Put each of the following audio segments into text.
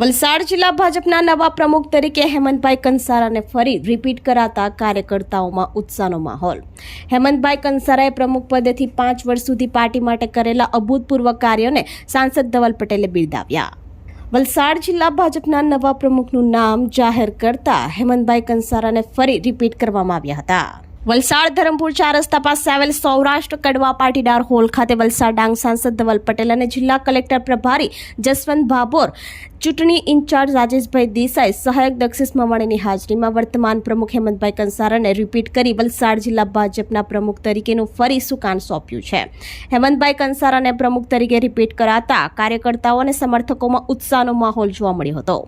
વલસાડ જિલ્લા ભાજપના નવા પ્રમુખ તરીકે હેમંતભાઈ કંસારાને ફરી રિપીટ કરાતા કાર્યકર્તાઓમાં ઉત્સાહનો માહોલ. હેમંતભાઈ કંસારાએ પ્રમુખ પદેથી પાંચ વર્ષ સુધી પાર્ટી માટે કરેલા અભૂતપૂર્વ કાર્યોને સાંસદ ધવલ પટેલે બિરદાવ્યા. વલસાડ જિલ્લા ભાજપના નવા પ્રમુખનું નામ જાહેર કરતા હેમંતભાઈ કંસારાને ફરી રિપીટ કરવામાં આવ્યા હતા. વલસાડ ધરમપુર ચાર રસ્તા પાસે આવેલ સૌરાષ્ટ્ર કડવા પાટીદાર હોલ ખાતે વલસાડ ડાંગ સાંસદ ધવલ પટેલ અને જિલ્લા કલેક્ટર પ્રભારી જસવંત ભાભોર, ચૂંટણી ઇન્ચાર્જ રાજેશભાઈ દેસાઈ, સહાયક દક્ષિસ મવાણીની હાજરીમાં વર્તમાન પ્રમુખ હેમંતભાઈ કંસારાને રિપીટ કરી વલસાડ જિલ્લા ભાજપના પ્રમુખ તરીકેનું ફરી સુકાન સોંપ્યું છે. હેમંતભાઈ કંસારાને પ્રમુખ તરીકે રિપીટ કરાતા કાર્યકર્તાઓ અને સમર્થકોમાં ઉત્સાહનો માહોલ જોવા મળ્યો હતો.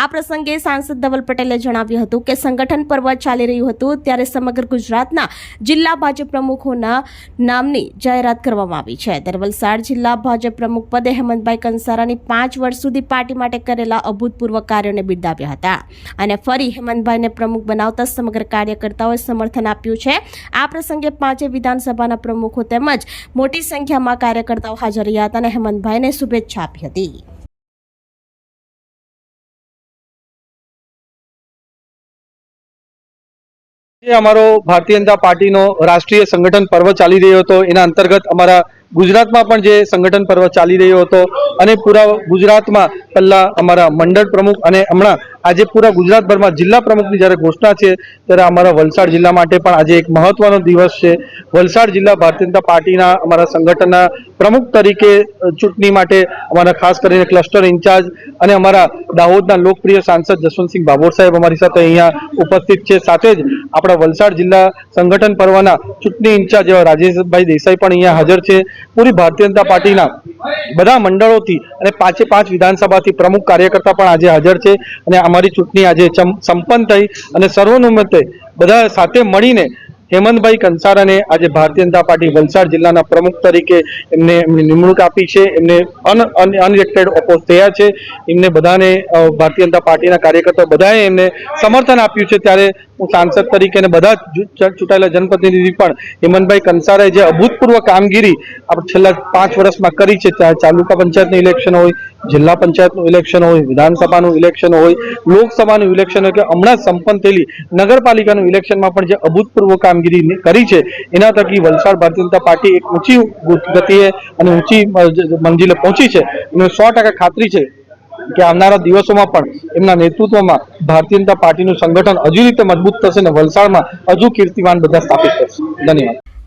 આ પ્રસંગે સાંસદ ધવલ પટેલે જણાવ્યું હતું કે સંગઠન પર્વ ચાલી રહ્યું હતું ત્યારે સમગ્ર ગુજરાતના જિલ્લા ભાજપ પ્રમુખોના નામની જાહેરાત કરવામાં આવી છે. ત્યારે વલસાડ જિલ્લા ભાજપ પ્રમુખ પદે હેમંતભાઈ કંસારાની પાંચ વર્ષ સુધી પાર્ટી માટે કરેલા અભૂતપૂર્વ કાર્યોને બિરદાવ્યા હતા અને ફરી હેમંતભાઈને પ્રમુખ બનાવતા સમગ્ર કાર્યકર્તાઓએ સમર્થન આપ્યું છે. આ પ્રસંગે પાંચે વિધાનસભાના પ્રમુખો તેમજ મોટી સંખ્યામાં કાર્યકર્તાઓ હાજર રહ્યા હતા અને હેમંતભાઈને શુભેચ્છા આપી હતી. અમારો ભારતીય જનતા પાર્ટીનો રાષ્ટ્રીય સંગઠન પર્વ ચાલી રહ્યો હતો, એના અંતર્ગત અમારા ગુજરાતમાં પણ જે સંગઠન પર્વ ચાલી રહ્યો હતો અને પૂરા ગુજરાતમાં પહેલા અમારા મંડળ પ્રમુખ અને હમણાં આજે પૂરા ગુજરાતભરમાં જિલ્લા પ્રમુખની જ્યારે ઘોષણા છે, ત્યારે અમારા વલસાડ જિલ્લા માટે પણ આજે એક મહત્વનો દિવસ છે. વલસાડ જિલ્લા ભારતીય જનતા પાર્ટીના અમારા સંગઠનના પ્રમુખ તરીકે ચૂંટણી માટે અમારા ખાસ કરીને ક્લસ્ટર ઇન્ચાર્જ અને અમારા દાહોદના લોકપ્રિય સાંસદ જસવંતસિંહ ભાભોર સાહેબ અમારી સાથે અહીંયા ઉપસ્થિત છે. સાથે જ આપણા વલસાડ જિલ્લા સંગઠન પર્વના ચૂંટણી ઇન્ચાર્જ એવા રાજેશભાઈ દેસાઈ પણ અહીંયા હાજર છે. પૂરી ભારતીય જનતા પાર્ટીના બધા મંડળોથી અને પાંચે પાંચ વિધાનસભાથી પ્રમુખ કાર્યકર્તા પણ આજે હાજર છે અને અમારી ચૂંટણી આજે સંપન્ન થઈ અને સર્વનુમતે બધા સાથે મળીને હેમંતભાઈ કંસારાને આજે ભારતીય જનતા પાર્ટી વલસાડ જિલ્લાના પ્રમુખ તરીકે એમને એમની નિમણૂક આપી છે. એમને અન અનઇલેક્ટેડ ઓપોઝ થયા છે. એમને બધાને ભારતીય જનતા પાર્ટીના કાર્યકર્તાઓ બધાએ એમને સમર્થન આપ્યું છે. ત્યારે હું સાંસદ તરીકે અને બધા ચૂંટાયેલા જનપ્રતિનિધિ પણ હેમંતભાઈ કંસારાએ જે અભૂતપૂર્વ કામગીરી આપણે છેલ્લા પાંચ વર્ષમાં કરી છે. ત્યાં તાલુકા પંચાયતની ઇલેક્શન હોય જિલ્લા પંચાયતનું ઇલેક્શન હોય, વિધાનસભાનું ઇલેક્શન હોય, લોકસભાનું ઇલેક્શન હોય કે હમણાં સંપન્ન થયેલી નગરપાલિકાનું ઇલેક્શનમાં પણ જે અભૂતપૂર્વ કામગીરી કરી છે, એના થકી વલસાડ ભારતીય જનતા પાર્ટી એક ઊંચી ગતિએ અને ઊંચી મંજિલે પહોંચી છે. એને સો ટકા ખાતરી છે કે આવનારા દિવસોમાં પણ એમના નેતૃત્વમાં ભારતીય જનતા પાર્ટીનું સંગઠન હજુ રીતે મજબૂત થશે અને વલસાડમાં હજુ કીર્તિમાન બધા સ્થાપિત કરશે ધન્યવાદ.